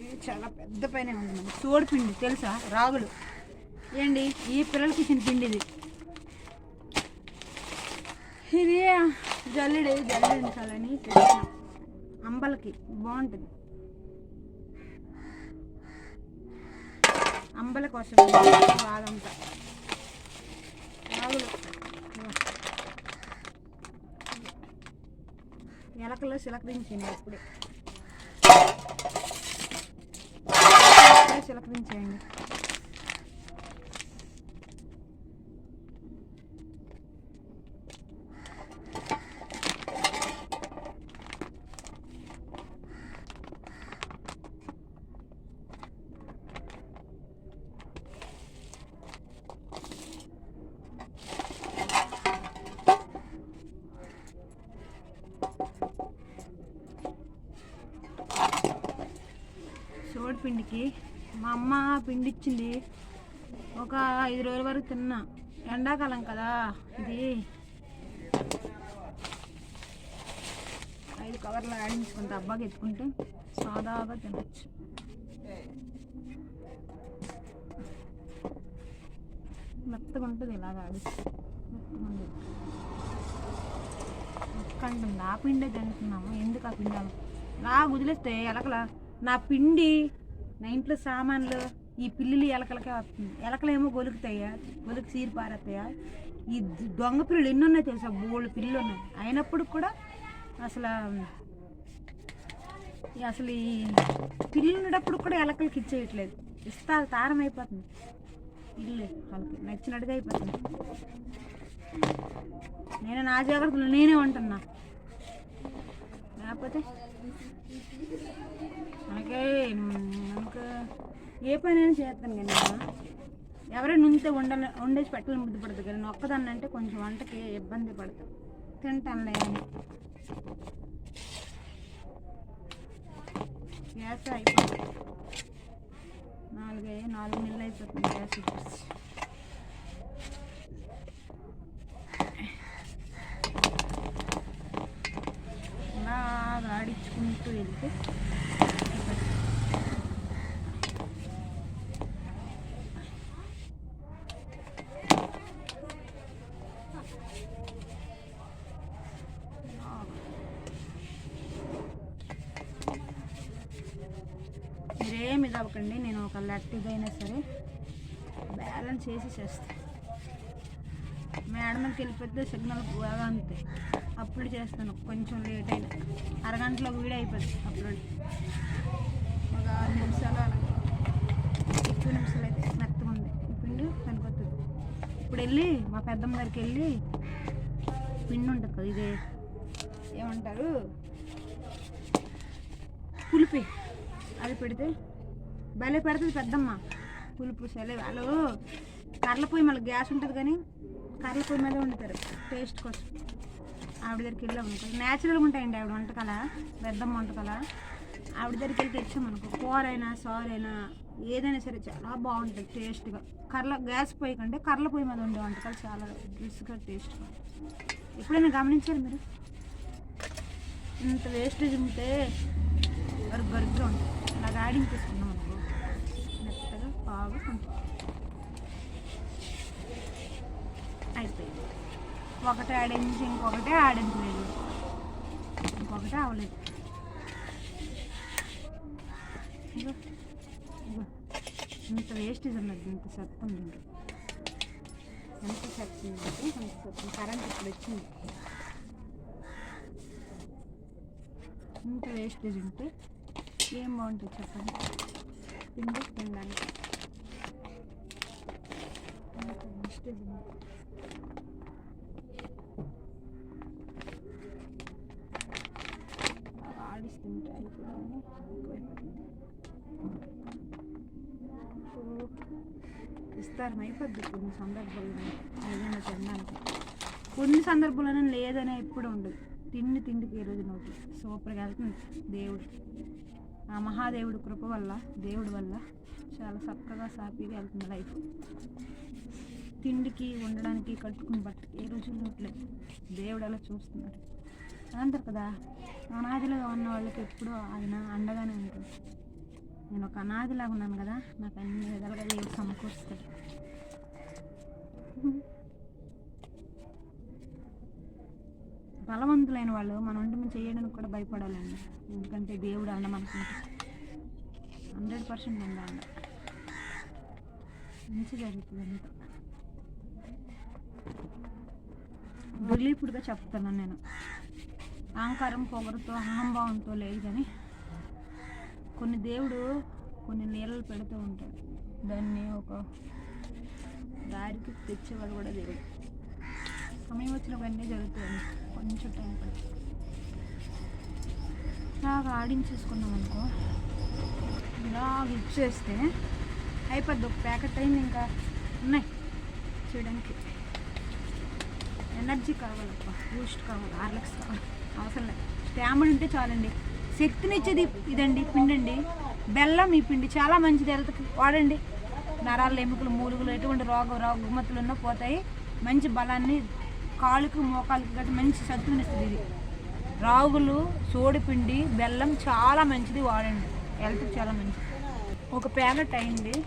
ఇది చాలా పెద్ద పైన ఉంది మనకి పిండి తెలుసా? రాగులు. ఏంటి? ఈ పిల్లలకి ఇచ్చిన పిండి ఇది. ఇది జల్లెడి జల్లించాలని అంబలకి బాగుంటుంది. అంబల కోసం బాదంతా. రాగులు. ఎలకలో చిలకరించింది ఇప్పుడే. చిలకరించేయండి సోడి పిండికి మా అమ్మ పిండి ఇచ్చింది ఒక ఐదు రోజుల వరకు తిన్నా. ఎండాకాలం కదా ఇది. ఐదు కవర్లు ఆడించుకుంటే అబ్బాకి ఎత్తుకుంటే సాదాగా తినచ్చు. మెత్తగా ఉంటుంది ఇలాగ ఆడిస్తే. మెత్తగా ఆ పిండే తింటున్నాము. ఎందుకు ఆ పిండి అలా లా వదిలేస్తే ఎలకల నా పిండి నా ఇంట్లో సామాన్లు ఈ పిల్లులు ఎలకలకే వస్తుంది ఎలకలేమో గొలుకుతాయా? గొలుకు సీరి పారేస్తాయా? ఈ దొంగ పిల్లలు ఎన్ని ఉన్నాయి తెలుసా? బోళ్ళు పిల్లలు ఉన్నాయి అయినప్పుడు కూడా అసలు అసలు ఈ పిల్లలు ఉన్నప్పుడు కూడా ఎలకలకి ఇచ్చేయట్లేదు. ఇస్తా తారం అయిపోతుంది. ఇల్లు వాళ్ళకి నచ్చినట్టుగా అయిపోతుంది. నేను నా జాగ్రత్తలు నేనే ఉంటున్నా. లేకపోతే మనకే ఏ పని అయినా చేస్తాను కానీ ఎవరైనా ఉంటే వండాలి వండేసి పెట్టాలని బుద్ధి పడదు కానీ ఒక్కదాన్ని అంటే కొంచెం వంటకి ఇబ్బంది పడతాం. తింటానులే అని. గ్యాస్ అయిపోయింది. నాలుగు నాలుగు నెలలు అయిపోతుంది గ్యాస్ ఇచ్చేసి. బాగా ఆడించుకుంటూ వెళ్తే మీరేమి ఇదవ్వకండి నేను ఒక లట్టిదైనా సరే బ్యాలెన్స్ చేసి చేస్తాను మేడంకి వెళ్ళిపోతే సిగ్నల్ బాగా అంతే. అప్పుడు చేస్తాను కొంచెం లేట్ అయినా. అరగంటలో వీడియో అయిపోతుంది అప్లోడ్ ఒక ఆరు నిమిషాలు అలా. ఎక్కువ నిమిషాలు అయితే మెత్తగా ఉంది. పిండి పనికొస్తుంది ఇప్పుడు వెళ్ళి మా పెద్దమ్మ దగ్గరికి వెళ్ళి పిండి ఉంటుంది కదా ఇదే ఏమంటారు? పులిపి. అది పెడితే? భలే పెడుతుంది పెద్దమ్మ. పులుపు సెలే వాళ్ళు. కర్రలపోయి పొయ్యి మళ్ళీ గ్యాస్ ఉంటుంది కానీ కర్రలపోయి పొయ్యి మీద వండుతారు. టేస్ట్ కోసం. ఆవిడ దగ్గరికి వెళ్ళాం అనుకో న్యాచురల్గా ఉంటాయండి ఆవిడ వంటకాల. పెద్దమ్మ వంటకాల. ఆవిడ దగ్గరికి వెళ్ళి తెచ్చామనుకో కూర అయినా సార్ అయినా ఏదైనా సరే చాలా బాగుంటుంది టేస్ట్గా. కర్ల గ్యాస్ పొయ్యి కంటే కర్ల పొయ్యి మీద ఉండే వంటకాలు చాలా రుచిగా టేస్ట్గా ఎప్పుడైనా గమనించారు మీరు? ఇంత వేస్టేజ్ ఉంటే బరుగు బరుగ్గా ఉంటుంది ఇలాగ ఆడించేసుకున్నాం అనుకో మెత్తగా బాగా అయిపోయింది. ఒకటి ఆడించి ఇంకొకటి ఆడించలేదు ఇంకొకటి అవ్వలేదు. ఇంత వేస్టేజ్ ఉన్నది ఇంత సత్తం ఉంది ఎంత సత్తం ఉందంటే అంత కరెంట్ ఇప్పుడు వచ్చింది. ఇంత వేస్టేజ్ ఉంటే ఏం బాగుంటుంది చెప్పండి? తిండి తినడానికి ఆడిస్తుంటే అయిపోయింది విస్తారం అయిపోద్ది కొన్ని సందర్భాల్లో. ఏదైనా తినడానికి. కొన్ని సందర్భాలను లేదనే ఎప్పుడు ఉండదు. తిండి తిండికి ఈ నోటి సూపర్గా వెళ్తుంది దేవుడు. ఆ మహాదేవుడు కృప వల్ల దేవుడి వల్ల చాలా చక్కగా సాఫీగా వెళ్తుంది లైఫ్. తిండికి ఉండడానికి కట్టుకుని బట్టకి ఏ రోజు ఉండట్లేదు దేవుడు అలా చూస్తున్నాడు. అంటారు కదా అనాదిలాగా ఉన్న వాళ్ళకి ఎప్పుడూ ఆయన అండగానే ఉంటుంది నేను ఒక అనాదిలాగా ఉన్నాను కదా నాకు అన్ని విధాలుగా దేవుడు సమకూరుస్తాడు. బలవంతులైన వాళ్ళు మన వంటి చేయడానికి కూడా భయపడాలండి. ఎందుకంటే దేవుడు అన్న మనకు హండ్రెడ్ పర్సెంట్ అండి అన్న మంచి జరుగుతుంది అంతా. రిలీఫ్డ్గా చెప్తున్నాను నేను. అహంకారం పొగరుతో అహంభావంతో లేదు కానీ కొన్ని దేవుడు కొన్ని నీళ్ళలు పెడుతూ ఉంటాడు దాన్ని ఒక దారికి తెచ్చేవాడు కూడా దేవుడు. సమయం వచ్చినప్పుడు అన్నీ కొంచెం టైం పడుతుంది. ఇలాగ ఆడించేసుకున్నాం అనుకో ఇలాగ ఇచ్చేస్తే అయిపోద్ది. ఒక ప్యాకెట్ అయింది ఇంకా. ఉన్నాయి. చేయడానికి ఎనర్జీ కావాలప్ప బూస్ట్ కావాలి హార్లిక్స్ కావాలి. అవసరం లేదు. స్టామినా ఉంటే చాలండి. శక్తినిచ్చేది ఇదండి పిండి అండి బెల్లం ఈ పిండి చాలా మంచిది హెల్త్కి. వాడండి. నరాలు ఎముకలు మూలుగులు ఎటువంటి రోగ రుగ్మతులు ఉన్నా పోతాయి. మంచి బలాన్ని కాలుకి మోకాలకి గట్టి మంచి సత్తునిస్తుంది ఇది. రాగులు సోడిపిండి బెల్లం చాలా మంచిది వాడండి. హెల్త్కి చాలా మంచిది. ఒక ప్యాకెట్ అయింది.